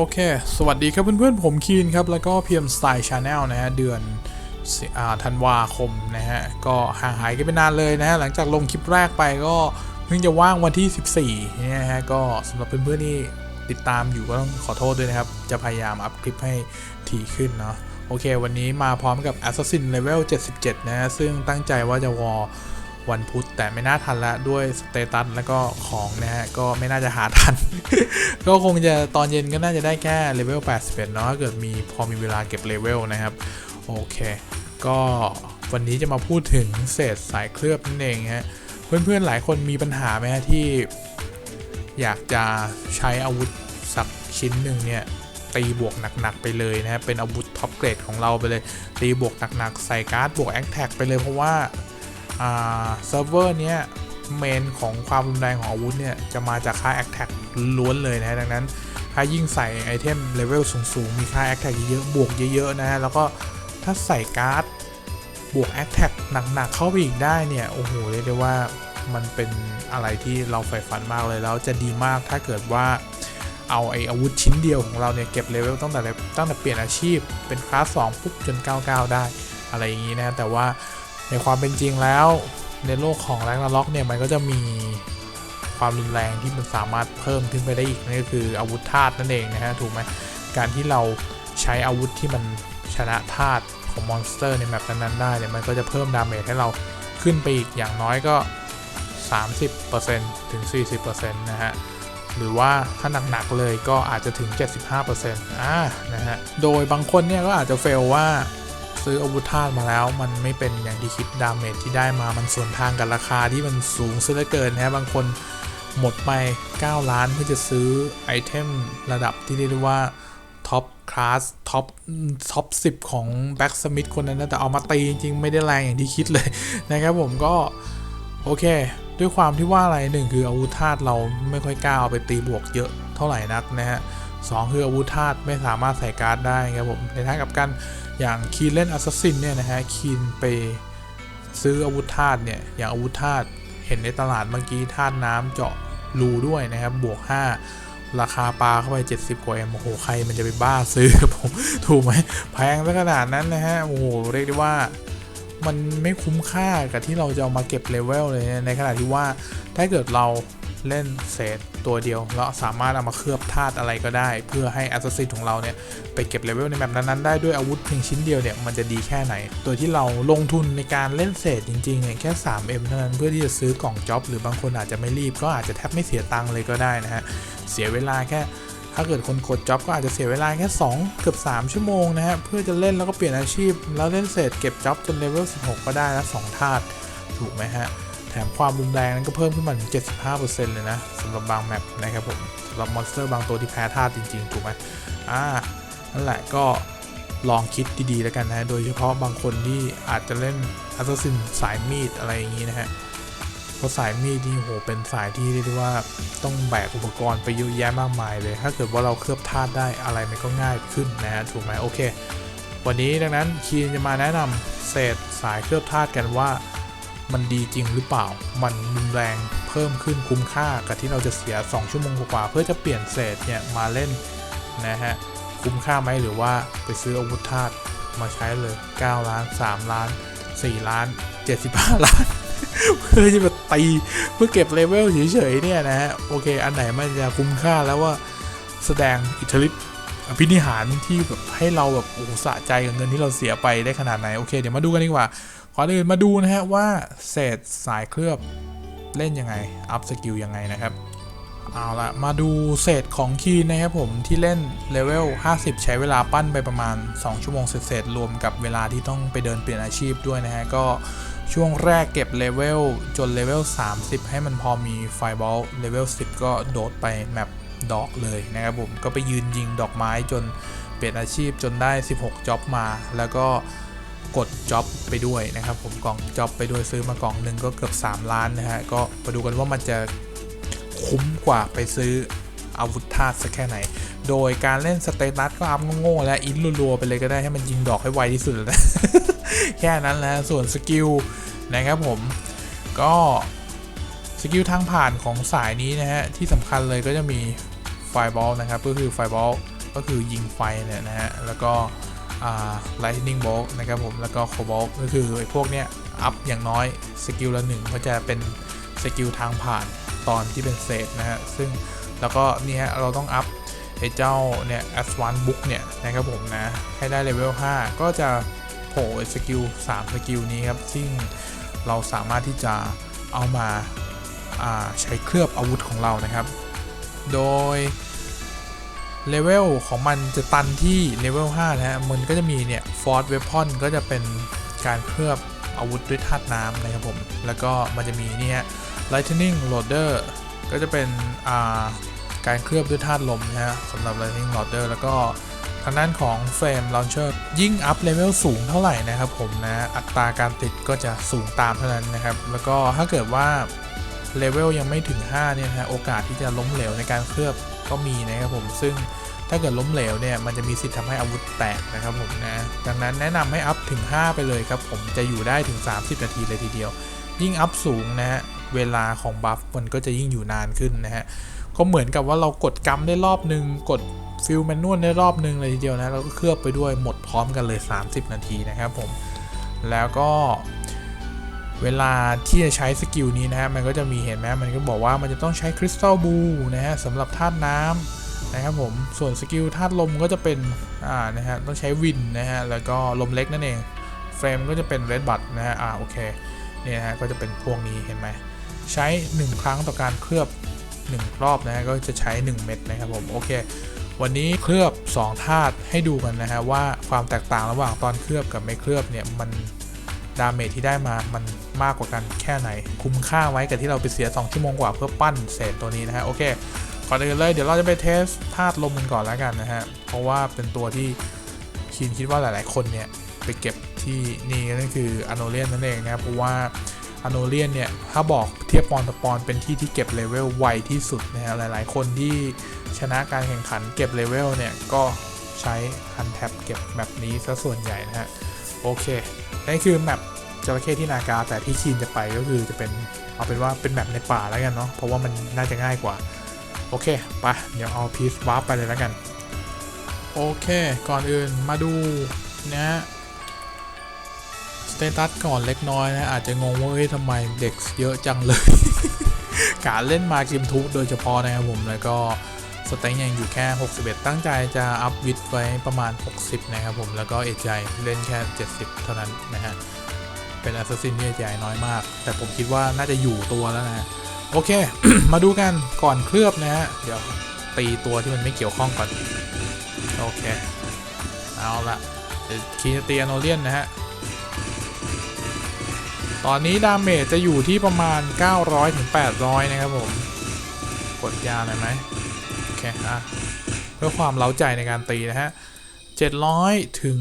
โอเค สวัสดีครับเพื่อนๆ ผมคีนครับ แล้วก็เพียมสไตล์ชาแนลนะฮะ เดือนธันวาคมนะฮะ ก็ห่างหายกันไปนานเลยนะฮะ หลังจากลงคลิปแรกไปก็เพิ่งจะว่างวันที่ 14เนี่นะฮะ ก็สำหรับเพื่อนๆที่ติดตามอยู่ก็ต้องขอโทษด้วยนะครับ จะพยายามอัพคลิปให้ถี่ขึ้นเนาะ โอเค วันนี้มาพร้อมกับ Assassin Level 77 นะฮะ ซึ่งตั้งใจว่าจะวอ วันพุธแต่ไม่น่าทันละด้วยสเตตัสแล้วก็ของนะฮะก็ไม่น่าจะหาทัน ก็คงจะตอนเย็นก็น่าจะได้แค่เลเวล81 เนาะถ้าเกิดมีพอมีเวลาเก็บเลเวลนะครับ โอเค ก็วันนี้จะมาพูดถึงเศษสายเคลือบนั่นเองฮะเพื่อนๆหลายคนมีปัญหาไหมฮะที่อยากจะใช้อาวุธสักชิ้นหนึ่งเนี่ยตีบวกหนัก ๆ ไปเลยนะฮะเป็นอาวุธท็อปเกรดของเราไปเลย ตีบวกหนัก ๆ ใส่การ์ดบวกแอคแท็กไปเลยเพราะว่าอ่า เซิร์ฟเวอร์เนี้ยเมนของความรุนแรงของอาวุธเนี่ย จะมาจากค่า a c t แท็กล้วนเลยนะฮะดังนั้น ถ้ายิ่งใส่ไอเทมเลเวลสูง ๆ มีค่า a c t แท็กเยอะๆบวกเยอะๆนะฮะ แล้วก็ถ้าใส่การ์ด บวก a c t แท็กหนัก ๆ เข้าไปอีกได้เนี่ย โอ้โห เรียกได้ว่ามันเป็นอะไรที่เราใฝ่ฝันมากเลย แล้วจะดีมากถ้าเกิดว่าเอาไออาวุธชิ้นเดียวของเราเนี่ยเก็บเลเวลตั้งแต่ตั้งแต่เปลี่ยนอาชีพเป็นคลาส2ปุ๊บจน 99 ได้อะไรอย่างนี้นะแต่ว่า ในความเป็นจริงแล้วในโลกของแรงล็อกเนี่ยมันก็จะมีความรุนแรงที่มันสามารถเพิ่มขึ้นไปได้อีกนั่นก็คืออาวุธธาตุนั่นเองนะฮะถูกไหมการที่เราใช้อาวุธที่มันชนะธาตุของมอนสเตอร์ในแมปนั้นๆได้เนี่ยมันก็จะเพิ่มดาเมจให้เราขึ้นไปอีกอย่างน้อยก็ 30%ถึง 40%นะฮะหรือว่าถ้าหนักๆเลยก็อาจจะถึง 75%อ่านะฮะโดยบางคนเนี่ยก็อาจจะเฟลว่า ซื้ออาวุธธาตุมาแล้ว มันไม่เป็นอย่างที่คิดดาเมจที่ได้มา มันส่วนทางกับราคาที่มันสูงซะเหลือเกินนะบางคนหมดไป 9 ล้านเพื่อจะซื้อไอเทมระดับที่เรียกว่าท็อปคลาสท็อปท็อป10ของแบ็กสมิธคนนั้นนะแต่เอามาตีจริง ๆ ไม่ได้แรงอย่างที่คิดเลยนะครับผมก็ โอเค ด้วยความที่ว่าอะไรหนึ่งคืออาวุธธาตุเราไม่ค่อยกล้าเอาไปตีบวกเยอะเท่าไหร่นักนะฮะ สองคืออาวุธธาตุไม่สามารถใส่การ์ดได้ครับผม ในทางกับการอย่างคีนเล่นอัสซินเนี่ยนะฮะคีนไปซื้ออาวุธธาตุเนี่ยอย่างอาวุธธาตุเห็นในตลาดเมื่อกี้ธาตุน้ำเจาะรูด้วยนะครับบวก 5 ราคาปลาเข้าไป 70 กว่าเอ็มโอ้โหใครมันจะไปบ้าซื้อครับผมถูกไหมแพงซะขนาดนั้นนะฮะโอ้โหเรียกได้ว่ามันไม่คุ้มค่ากับที่เราจะเอามาเก็บเลเวลเลยนะในขณะที่ว่าถ้าเกิดเรา เล่นเศษตัวเดียวเราสามารถเอามาเคลือบธาตุอะไรก็ได้ เพื่อให้แอสซัสซินของเราเนี่ย ไปเก็บเลเวลในแบบนั้นๆได้ด้วยอาวุธเพียงชิ้นเดียวเนี่ย มันจะดีแค่ไหนโดยที่เราลงทุนในการเล่นเศษจริงๆเนี่ยแค่ 3M เท่านั้นเพื่อที่จะซื้อกล่องจ็อบหรือบางคนอาจจะไม่รีบ ก็อาจจะแทบไม่เสียตังค์เลยก็ได้นะฮะเสียเวลาแค่ถ้าเกิดคนกดจ็อบก็อาจจะเสียเวลาแค่2เกือบ3 ชั่วโมงนะฮะเพื่อจะเล่นแล้วก็เปลี่ยนอาชีพ แล้วเล่นเสร็จเก็บจ็อบจนเลเวล16 ก็ได้แล้ว2ธาตุถูกไหมฮะ ถมความรุนแรงนั้นก็เพิ่มขึ้นมาถึง 75%เลยนะสำหรับบางแมปนะครับผมสำหรับมอนสเตอร์บางตัวที่แพ้ธาตุจริง ๆ ถูกไหมอ่านั่นแหละก็ลองคิดดีๆแล้วกันนะ โดยเฉพาะบางคนที่อาจจะเล่นอัสซ s ซินสายมีดอะไรอย่างนี้นะฮะเพราะสายมีดนี่โหเป็นสายที่เรียกว่าต้องแบกอุปกรณ์ไปเยอะแยะมากมายเลย ถ้าเกิดว่าเราเคลือบธาตุได้อะไรมันก็ง่ายขึ้นนะฮะถูกไหมโอเค วันนี้ดังนั้นคีนจะมาแนะนำเศษสายเคลือบธาตุกันว่า มันดีจริงหรือเปล่า มันรุนแรงเพิ่มขึ้นคุ้มค่ากับที่เราจะเสีย 2 ชั่วโมงกว่าเพื่อจะเปลี่ยนเศษเนี่ยมาเล่นนะฮะ คุ้มค่าไหมหรือว่าไปซื้ออาวุธธาตุมาใช้เลย 9 ล้าน 3 ล้าน 4 ล้าน 75 ล้าน เพื่อที่จะตีเพื่อเก็บเลเวลเฉยๆเนี่ยนะฮะ โอเค อันไหนมันจะคุ้มค่าแล้วว่าแสดงอิทธิฤทธิ์อภินิหารที่แบบให้เราแบบโอ้สะใจกับเงินที่เราเสียไปได้ขนาดไหน โอเค เดี๋ยวมาดูกันดีกว่า ก่อนอื่นมาดูนะฮะว่าเศษสายเคลือบเล่นยังไง อัพสกิลยังไงนะครับ เอาละมาดูเศษของคีนนะครับผมที่เล่นเลเวล 50 ใช้เวลาปั้นไปประมาณ 2 ชั่วโมงเศษรวมกับเวลาที่ต้องไปเดินเปลี่ยนอาชีพด้วยนะฮะ ก็ช่วงแรกเก็บเลเวลจนเลเวล 30 ให้มันพอมีไฟบอลเลเวล 10 ก็โดดไปแมปดอกเลยนะครับผม ก็ไปยืนยิงดอกไม้จนเปลี่ยนอาชีพจนได้ 16จ็อบมา แล้วก็ กดจ็อบไปด้วยนะครับ ผมกล่องจ็อบไปด้วยซื้อมากล่องหนึ่งก็เกือบ 3 ล้านนะฮะ ก็มาดูกันว่ามันจะคุ้มกว่าไปซื้ออาวุธธาตุสักแค่ไหน โดยการเล่นสเตตัสก็อัพโง่ๆและอินรัวๆไปเลยก็ได้ให้มันยิงดอกให้ไวที่สุดแล้วนะ แค่นั้นแหละส่วนสกิลนะครับผมก็สกิลทางผ่านของสายนี้นะฮะ ที่สำคัญเลยก็จะมีไฟบอลนะครับ ก็คือไฟบอลก็คือยิงไฟเนี่ยนะฮะ แล้วก็ lightning bolt นะครับผมแล้วก็ cobalt ก็คือไอ้พวกเนี้ยอัพอย่างน้อยสกิลละหนึ่งก็จะเป็นสกิลทางผ่านตอนที่เป็นเศษนะฮะซึ่งแล้วก็นี่ฮะเราต้องอัพไอ้เจ้าเนี่ย advanced book เนี่ยนะครับผมนะให้ได้เลเวล5ก็จะโผล่สกิล3สกิลนี้ครับซึ่งเราสามารถที่จะเอามาาใช้เคลือบอาวุธของเรานะครับ โดย เลเวลของมันจะตันที่เลเวล5นะฮะ มันก็จะมีเนี่ย Force Weapon ก็จะเป็นการเคลือบอาวุธด้วยธาตุน้ำนะครับผม แล้วก็มันจะมีเนี่ย Lightning Loader ก็จะเป็นอ่าการเคลือบด้วยธาตุลมนะฮะสำหรับ Lightning Loader แล้วก็ทางด้านของ Flame Launcher ยิ่งอัพเลเวลสูงเท่าไหร่นะครับผมนะ อัตราการติดก็จะสูงตามเท่านั้นนะครับ แล้วก็ถ้าเกิดว่าเลเวลยังไม่ถึง 5 เนี่ยนะฮะ โอกาสที่จะล้มเหลวในการเคลือบ ก็มีนะครับผมซึ่งถ้าเกิดล้มเหลวเนี่ยมันจะมีสิทธิ์ทำให้อาวุธแตกนะครับผมนะดังนั้นแนะนำให้อัพถึง 5 ไปเลยครับผมจะอยู่ได้ถึง 30 นาทีเลยทีเดียว ยิ่งอัพสูงนะฮะเวลาของบัฟมันก็จะยิ่งอยู่นานขึ้นนะฮะก็เหมือนกับว่าเรากดกัมได้รอบหนึ่งกดฟิลแมนนวลได้รอบหนึ่งเลยทีเดียวนะแล้วก็เคลือบไปด้วยหมดพร้อมกันเลย 30 นาทีนะครับผมแล้วก็ เวลาที่จะใช้สกิลนี้นะฮะมันก็จะมีเห็นไหมมันก็บอกว่ามันจะต้องใช้คริสตัลบูนะฮะสำหรับธาตุน้ำนะครับผมส่วนสกิลธาตุลมก็จะเป็นอ่านะฮะต้องใช้วินนะฮะแล้วก็ลมเล็กนั่นเองเฟรมก็จะเป็นเรดบัตนะฮะอ่าโอเคเนี่ยนะฮะก็จะเป็นพวกนี้เห็นไหมใช้ 1 ครั้งต่อการเคลือบ 1 รอบนะฮะก็จะใช้ 1 เม็ดนะครับผมโอเค วันนี้เคลือบ 2 ธาตุให้ดูกันนะฮะว่าความแตกต่างระหว่างตอนเคลือบกับไม่เคลือบเนี่ยมัน ดาเมจที่ได้มามันมากกว่ากันแค่ไหน คุ้มค่าไว้กับที่เราไปเสีย 2 ชั่วโมงกว่าเพื่อปั้นเศษตัวนี้นะฮะโอเคก่อนอื่นเลยเดี๋ยวเราจะไปเทสธาตุลมกันก่อนแล้วกันนะฮะ เพราะว่าเป็นตัวที่คินคิดว่าหลาย ๆ คนเนี่ยไปเก็บที่นี่นั่นคืออโนเลียนนั่นเองนะเพราะว่าอโนเลียนเนี่ยถ้าบอกเทียบปอนต่อปอนเป็นที่ที่เก็บเลเวลไวที่สุดนะฮะหลาย ๆ คนที่ชนะการแข่งขันเก็บเลเวลเนี่ยก็ใช้ฮันแท็บเก็บแบบนี้ซะส่วนใหญ่นะฮะ โอเคนั่คือแมปจระเข้ที่นากาแต่ที่คีนจะไปก็คือจะเป็นเอาเป็นว่าเป็นแมปในป่าแล้วกันเนาะเพราะว่ามันน่าจะง่ายกว่า โอเคไปเดี๋ยวเอาพีซวาร์ปไปเลยแล้วกัน โอเค ก่อนอื่นมาดูนะฮะสเตตัสก่อนเล็กน้อยนะอาจจะงงว่าเฮ้ยทำไมเด็กเยอะจังเลย การเล่นมากิมทุบโดยเฉพาะนะครับผมแล้วก็ สเต็งยังอยู่แค่ 61 ตั้งใจจะอัพวิดไว้ประมาณ 60 นะครับผม แล้วก็เอจายเล่นแค่ 70 เท่านั้นนะฮะ เป็นแอสซัสซินที่เอจายน้อยมาก แต่ผมคิดว่าน่าจะอยู่ตัวแล้วนะ โอเค มาดูกันก่อนเคลือบนะฮะ เดี๋ยวตีตัวที่มันไม่เกี่ยวข้องก่อน โอเค เอาละคีเตียโนเลียนนะฮะตอนนี้ดาเมจจะอยู่ที่ประมาณ 900ถึง800 นะครับผม กดยาหน่อยไหม เคอะเพื่อความเล้าใจในการตีนะฮะ 700 ถึง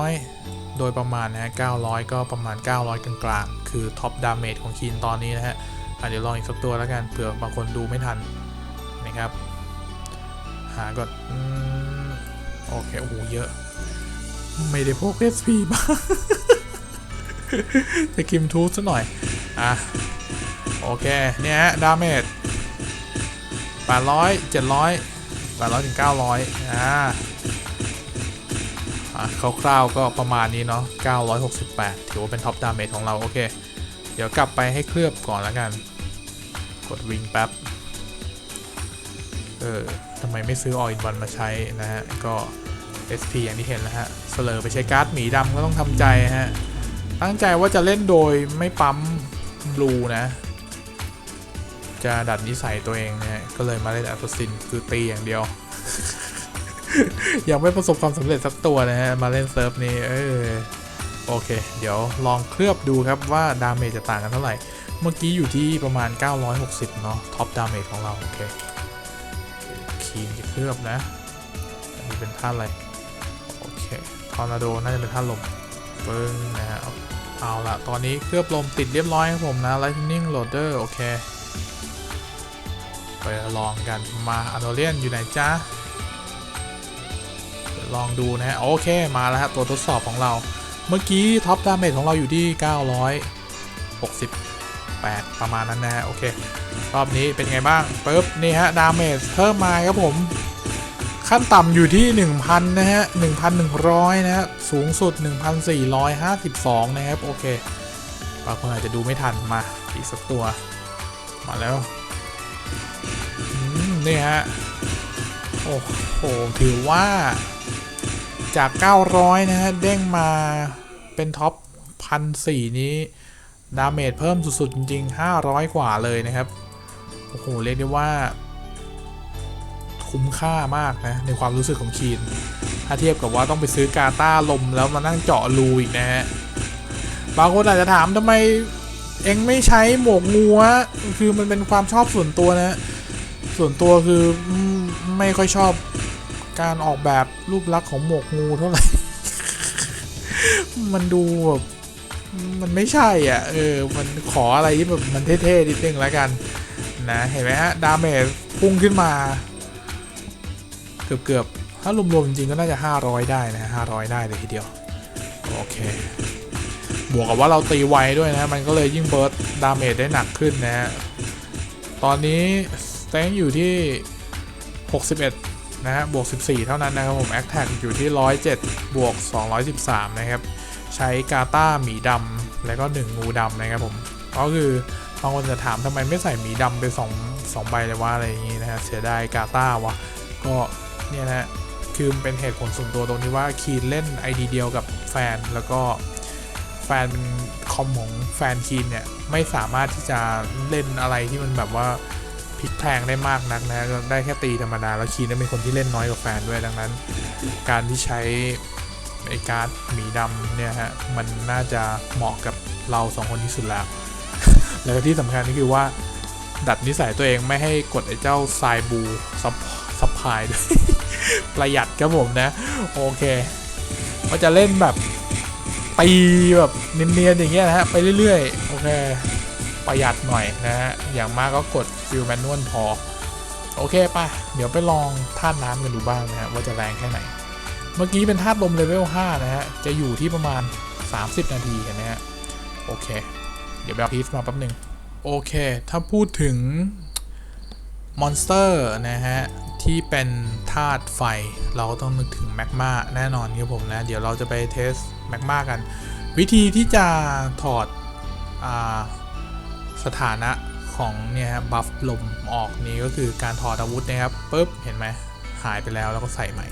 900 โดยประมาณนะฮะ 900 ก็ประมาณ 900 กลางๆ คือท็อปดาเมจของคีนตอนนี้นะฮะเดี๋ยวลองอีกสักตัวแล้วกันเผื่อบางคนดูไม่ทันนะครับ หาก่อนโอเค โอ้โห เยอะ ไม่ได้พก SP มาจะกิมทูสซะหน่อย อะ โอเค เนี่ยฮะดาเมจ 800 700 800ถึง900อ่าอะคร่าวๆก็ประมาณนี้เนาะ968 ถือว่าเป็นท็อปดาเมจของเรา โอเค เดี๋ยวกลับไปให้เคลือบก่อนแล้วกัน กดวิงแป๊บ เออทำไมไม่ซื้อออินวันมาใช้นะฮะ ก็ SP อย่างที่เห็นแล้วฮะเสลอไปใช้การ์ดหมีดำก็ต้องทำใจฮะ ตั้งใจว่าจะเล่นโดยไม่ปั๊มบลูนะ จะดัดนิสัยตัวเองนะฮะก็เลยมาเล่นแอัตซินคือตีอย่างเดียว ยังไม่ประสบความสำเร็จสักตัวนะฮะ มาเล่นเซิร์ฟนี้เออโอเค เดี๋ยวลองเคลือบดูครับว่าดาเมจจะต่างกันเท่าไหร่ เมื่อกี้อยู่ที่ประมาณ 960 เนาะท็อปดาเมจของเราโอเคคีนจะเคลือบนะ อันนี้เป็นท่าอะไร โอเคทอร์นาโดน่าจะเป็นท่าลมปึ้งนะฮะเอาเอาละตอนนี้เคลือบลมติดเรียบร้อยครับผมนะ Lightning Loader โอเค ไปลองกันมาอ n นเลียนอยู่ไหนจ้าลองดูนะฮะโอเคมาแล้วฮะตัวทดสอบของเรา เมื่อกี้ท็อปดาเมจของเราอยู่ที่ 968 ประมาณนั้นนะฮะโอเค รอบนี้เป็นไงบ้างปึ๊บนี่ฮะดาเมจเพิ่มมาครับผม ขั้นต่ำอยู่ที่ 1,000 นะฮะ 1,100 นะฮะ สูงสุด 1,452 นะครับ โอเคบางคนอาจจะดูไม่ทันมาอีกสักตัว มาแล้ว นี่ฮะ โอ้โห ถือว่าจาก 900 นะฮะ เด้งมาเป็นท็อป1,400นี้ ดาเมจเพิ่มสุด ๆ จริง ๆ 500 กว่าเลยนะครับ โอ้โห เรียกได้ว่า คุ้มค่ามากนะ ในความรู้สึกของคีน ถ้าเทียบกับว่าต้องไปซื้อกาต้าลมแล้วมานั่งเจาะรูอีกนะฮะ บางคนอาจจะถามทำไมเอ็งไม่ใช้หมวกงูคือมันเป็นความชอบส่วนตัวนะ ส่วนตัวคือไม่ค่อยชอบการออกแบบรูปลักษณ์ของหมวกงูเท่าไหร่ มันดูแบบมันไม่ใช่อะ เออ มันขออะไรที่แบบมันเท่ๆนิดนึงแล้วกัน นะ เห็นไหมฮะ ดาเมจพุ่งขึ้นมา เกือบๆ ถ้ารวมๆ จริงๆ ก็น่าจะ 500 ได้นะ500 ได้เลยทีเดียว โอเค บวกกับว่าเราตีไวด้วยนะ มันก็เลยยิ่งเบิร์ดดาเมจได้หนักขึ้นนะฮะ ตอนนี้ สเต็งอยู่ที่ 61 นะฮะบวก 14 เท่านั้นนะครับผมแอคแท็กอยู่ที่ 107 บวก 213 นะครับ ใช้กาต้าหมีดำแล้วก็ 1 งูดำนะครับผม ก็คือบางคนจะถามทำไมไม่ใส่หมีดำไป2 2ใบเลยว่าอะไรอย่างงี้นะฮะเสียดายกาต้าวะก็เนี่ยนะคือมันเป็นเหตุผลส่วนตัวตรงที่ว่าคีนเล่น ID เดียวกับแฟนแล้วก็แฟนเป็นคอมของแฟนคีนเนี่ย ไม่สามารถที่จะเล่นอะไรที่มันแบบว่า พลิกแพลงได้มากนักนะก็ได้แค่ตีธรรมดา แล้วคีนั้นเป็นคนที่เล่นน้อยกว่าแฟนด้วยดังนั้น การที่ใช้ไอการ์ดหมีดำเนี่ยฮะมันน่าจะเหมาะกับเราสองคนที่สุดแล้ว แล้วก็ที่สำคัญก็คือว่า ดัดนิสัยตัวเองไม่ให้กดไอ้เจ้าทรายบูซับซับพายด้วยประหยัดครับผมนะ โอเคก็จะเล่นแบบตีแบบเนียนๆอย่างเงี้ยนะฮะไปเรื่อยๆ โอเค ประหยัดหน่อยนะฮะ อย่างมากก็กดฟิลแมนนวลพอ โอเคป่ะ เดี๋ยวไปลองธาตุน้ำกันดูบ้างนะฮะ ว่าจะแรงแค่ไหน เมื่อกี้เป็นธาตุลมเลเวล 5 นะฮะ จะอยู่ที่ประมาณ 30 นาทีเห็นไหมฮะ โอเค เดี๋ยวไปเอาพีซมาแป๊บหนึ่งโอเค ถ้าพูดถึงมอนสเตอร์นะฮะ ที่เป็นธาตุไฟเราก็ต้องนึกถึงแมกมาแน่นอนครับผมนะ เดี๋ยวเราจะไปเทสแมกมากัน วิธีที่จะถอดอา สถานะของเนี่ยบัฟลมออกนี้ก็คือการถอดอาวุธนะครับปุ๊บเห็นไหมหายไปแล้วแล้วก็ใส่ใหม่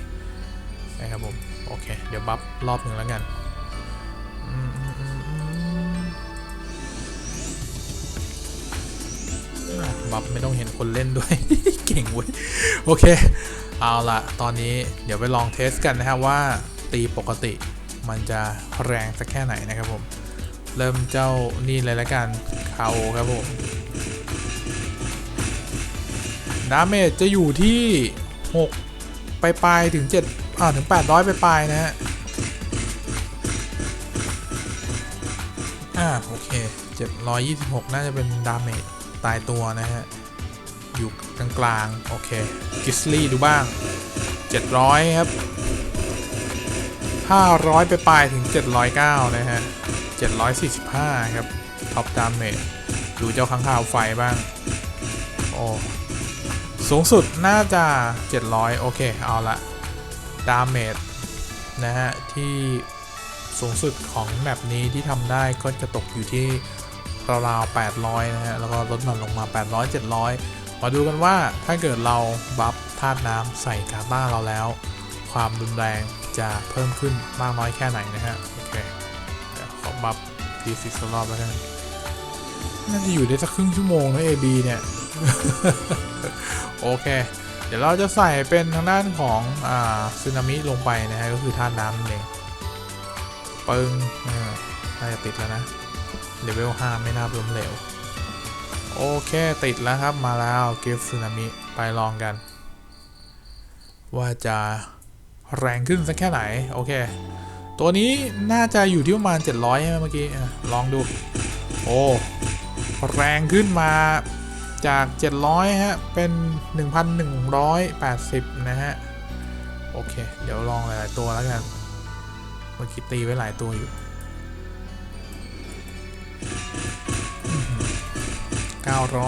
นะครับผมโอเค เดี๋ยวบัฟรอบหนึ่งแล้วกันบัฟไม่ต้องเห็นคนเล่นด้วย เก่งเว้ย โอเค เอาละตอนนี้เดี๋ยวไปลองเทสกันนะครับว่าตีปกติมันจะแรงสักแค่ไหนนะครับผม เริ่มเจ้านี่เลยละกันคาโอครับผมดาเมจจะอยู่ที่ 6 ไปปลายถึง7อ่าถึง 800 ไปปลายนะฮะ อ่า โอเค 726 น่าจะเป็นดาเมจตายตัวนะฮะ อยู่กลางๆโอเค กิสลี่ดูบ้าง 700 ครับ 500 ไปปลายถึง 709 นะฮะ 745 ครับ ท็อปดาเมจดูเจ้าข้างข่าวไฟบ้าง โอ้ สูงสุดน่าจะ 700 โอเค เอาละดาเมจนะฮะ ที่สูงสุดของแมปนี้ที่ทำได้ก็จะตกอยู่ที่ราวๆ800 นะฮะ แล้วก็ลดหน่อนลงมา 800 700 มาดูกันว่าถ้าเกิดเราบัฟธาตุน้ำใส่กาต้าเราแล้ว ความรุนแรงจะเพิ่มขึ้นมากน้อยแค่ไหนนะฮะ บัฟทีสิสกรอบแล้วกันน่าจะอยู่ได้สักครึ่งชั่วโมงนะ AB เนี่ย โอเค เดี๋ยวเราจะใส่เป็นทางด้านของอ่าซึนามิลงไปนะฮะ ก็คือธาน้ำนั่นเองปึ้งอ่าน่าจะติดแล้วนะเลเวล5ไม่น่าล้มเหลว โอเค ติดแล้วครับมาแล้วกิฟต์สึนามิไปลองกัน ว่าจะแรงขึ้นสักแค่ไหน โอเค ตัวนี้น่าจะอยู่ที่ประมาณ 700ใช่ไหมเมื่อกี้ลองดู โอ้แรงขึ้นมาจาก 700 ฮะ เป็น 1,180 นะฮะ โอเค เดี๋ยวลองหลาย ๆ ตัวแล้วกัน เมื่อกี้ตีไว้หลายตัวอยู่ 900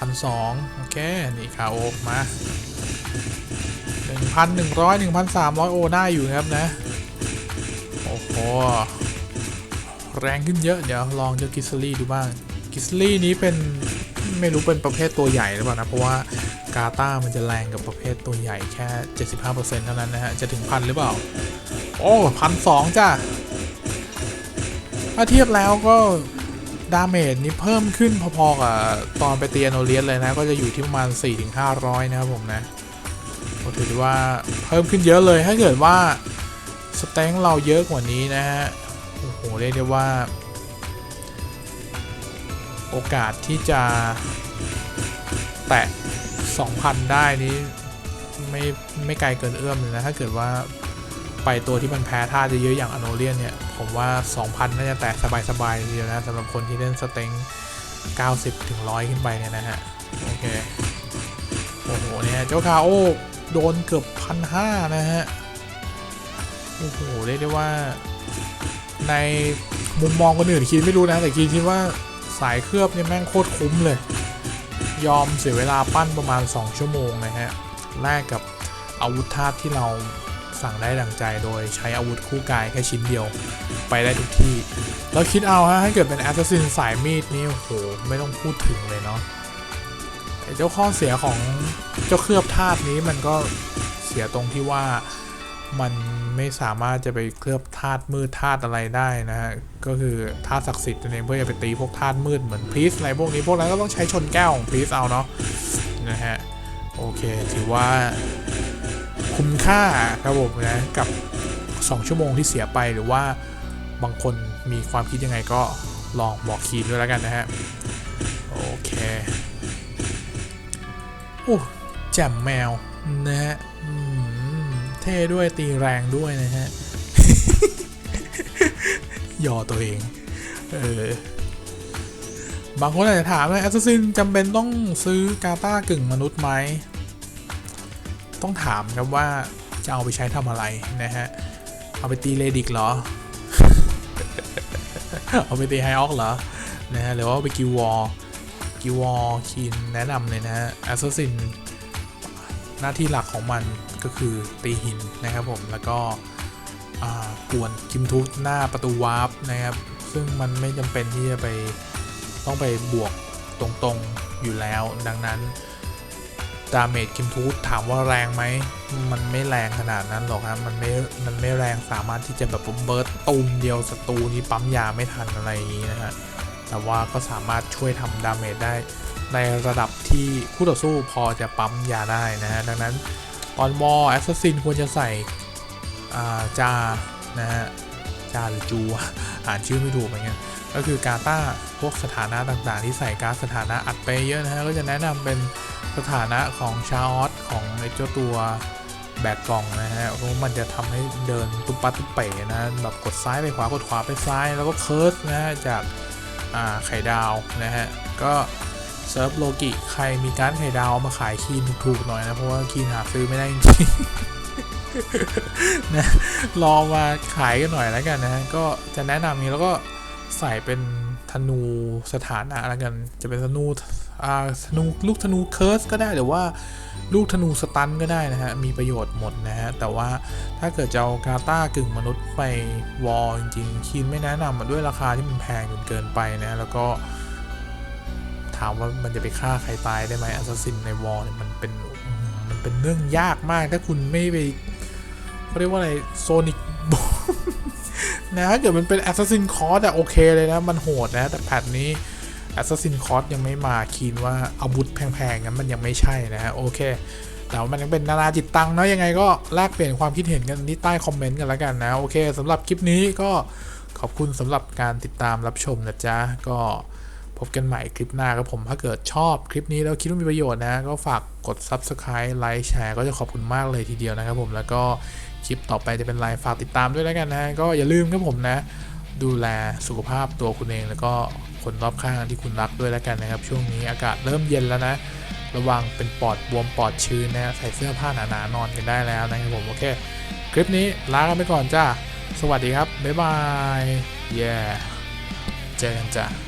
1,200 โอเค นี่คาโอมา 1,100 1,300 โอได้อยู่ครับนะ โอ้แรงขึ้นเยอะ เดี๋ยวลองเจ้ากิสลี่ดูบ้างกิสลี่นี้เป็นไม่รู้เป็นประเภทตัวใหญ่หรือเปล่านะ เพราะว่ากาตามันจะแรงกับประเภทตัวใหญ่แค่ 75%เท่านั้นนะฮะ จะถึงพันหรือเปล่า โอ้พันสองจ้ะถ้าเทียบแล้วก็ดาเมจนี้เพิ่มขึ้นพอๆกับตอนไปเตียโนเลียสเลยนะ ก็จะอยู่ที่ประมาณ 4-500 นะครับผมนะก็ถือว่าเพิ่มขึ้นเยอะเลยถ้าเกิดว่า สเต็งเราเยอะกว่านี้นะฮะ โอ้โห เรียกได้ว่า โอกาสที่จะ แตะ 2,000 ได้นี้ไม่ไม่ไกลเกินเอื้อมเลยนะ ถ้าเกิดว่าไปตัวที่มันแพ้ท่าจะเยอะอย่างอโนเลียนเนี่ย ผมว่า 2,000 น่าจะแตะสบายๆทีเดียวนะสำหรับคนที่เล่นสเต็ง90 ถึง 100 ขึ้นไปเนี่ยนะฮะ โอเค โอ้โห เนี่ย เจ้าคาโอโดนเกือบพันห้านะฮะ โอ้โหเรียกได้ว่า ในมุมมองคนอื่นคิดไม่รู้นะแต่คิดคิดว่าสายเคลือบเนี่ยแม่งโคตรคุ้มเลย ยอมเสียเวลาปั้นประมาณ 2 ชั่วโมงนะฮะแลกกับอาวุธธาตุที่เราสั่งได้ดังใจโดยใช้อาวุธคู่กายแค่ชิ้นเดียวไปได้ทุกที่ แล้วคิดเอาฮะถ้าเกิดเป็นแอสซัสซินสายมีดนี่โอ้โหไม่ต้องพูดถึงเลยเนาะเจ้าข้อเสียของเจ้าเคลือบธาตุนี้มันก็เสียตรงที่ว่ามัน ไม่สามารถจะไปเคลือบธาตุมืดธาตุอะไรได้นะฮะก็คือธาตุศักดิ์สิทธิ์นั่นเองเพื่อจะไปตีพวกธาตุมืดเหมือนพรีสอะไรพวกนี้พวกนั้นก็ต้องใช้ชนแก้วของพรีสเอาเนาะนะฮะโอเคถือว่าคุ้มค่าครับผมนะกับ 2 ชั่วโมงที่เสียไปหรือว่าบางคนมีความคิดยังไงก็ลองบอกคีนด้วยแล้วกันนะฮะโอเคโอ้แจ่มแมวนะฮะ เท่ด้วยตีแรงด้วยนะฮะย่อตัวเอง เออบางคนอาจจะถามว่าแอสซัสซินจำเป็นต้องซื้อกาตากึ่งมนุษย์ไหม ต้องถามครับว่าจะเอาไปใช้ทำอะไรนะฮะ เอาไปตีเลดิกเหรอ เอาไปตีไฮออกเหรอ นะฮะ หรือว่าไปกิววอลกิววอลคีนแนะนำเลยนะฮะแอสซัสซินหน้าที่หลักของมัน ก็คือตีหินนะครับผมแล้วก็อ่ากวนคิมทุกหน้าประตูวาร์ปนะครับ ซึ่งมันไม่จำเป็นที่จะไปต้องไปบวกตรงๆอยู่แล้ว ดังนั้นดาเมจคิมทูธถามว่าแรงไหม มันไม่แรงขนาดนั้นหรอกครับ มันไม่ มันไม่แรงสามารถที่จะแบบเบิร์ตตูมเดียวศัตรูนี้ปั๊มยาไม่ทันอะไรอย่างนี้นะฮะ แต่ว่าก็สามารถช่วยทำดาเมจได้ ในระดับที่คู่ต่อสู้พอจะปั๊มยาได้นะฮะ ดังนั้น ตอนมอแอสซัสซินควรจะใส่อ่าจา นะฮะ จาหรือจู อ่านชื่อไม่ถูกเหมือนกันก็คือกาตาพวกสถานะต่างๆ ที่ใส่การสถานะอัดไปเยอะนะฮะ ก็จะแนะนำเป็นสถานะของชาออสของไอ้เจ้าตัวแบกกล่องนะฮะ เพราะมันจะทำให้เดินตุ๊บปัดตุ๊บเป๋นะแบบกดซ้ายไปขวากดขวาไปซ้าย แล้วก็เคิร์สนะฮะจากาไข่ดาวนะฮะ ก็ ซิร์ฟโลกิใครมีการดไข่ดาวมาขายคีนถูกๆหน่อยนะ เพราะว่าคีนหาซื้อไม่ได้จริงๆนะลองมาขายกันหน่อยแล้วกันนะฮะก็จะแนะนำนี้แล้วก็ใส่เป็นธนูสถานะแล้วกัน จะเป็นธนูอ่าธนูลูกธนูเคิร์สก็ได้หรือว่าลูกธนูสตันก็ได้นะฮะ มีประโยชน์หมดนะฮะ แต่ว่าถ้าเกิดจะเอากาตากึ่งมนุษย์ไปวอลจริงๆคีนไม่แนะนำมาด้วยราคาที่มันแพงจนเกินไปนะ แล้วก็ ถามว่ามันจะไปฆ่าใครตายได้ไหมแอสซัสซินในวอลเนี่ยมันเป็นมันเป็นเรื่องยากมากถ้าคุณไม่ไปเขาเรียกว่าอะไรโซนิกนะถ้าเกิดมันเป็น Assassin c o r s อะโอเคเลยนะ มันโหดนะ แต่แพทนี้ Assassin c o r s ยังไม่มาคีนว่าอาวุธแพงๆงั้นมันยังไม่ใช่นะฮะโอเค แต่ว่ามันยังเป็นนานาจิตตังเนาะยังไงก็แลกเปลี่ยนความคิดเห็นกันที่ใต้คอมเมนต์กันแล้วกันนะ โอเคสำหรับคลิปนี้ก็ขอบคุณสำหรับการติดตามรับชมนะจ๊ะ ก็ พบกันใหม่คลิปหน้าครับผม ถ้าเกิดชอบคลิปนี้แล้วคิดว่ามีประโยชน์นะ ก็ฝากกด Subscribe ไลค์แชร์ก็จะขอบคุณมากเลยทีเดียวนะครับผมแล้วก็คลิปต่อไปจะเป็นไลฟ์ฝากติดตามด้วยแล้วกันนะ ก็อย่าลืมครับผมนะ ดูแลสุขภาพตัวคุณเอง แล้วก็คนรอบข้างที่คุณรักด้วยแล้วกันนะครับ ช่วงนี้อากาศเริ่มเย็นแล้วนะ ระวังเป็นปอดบวมปอดชื้นนะใส่เสื้อผ้าหนาๆนอนกันได้แล้วนะครับผมโอเค คลิปนี้ลากันไปก่อนจ้าสวัสดีครับบ๊ายบายเย้เจอกันจ้า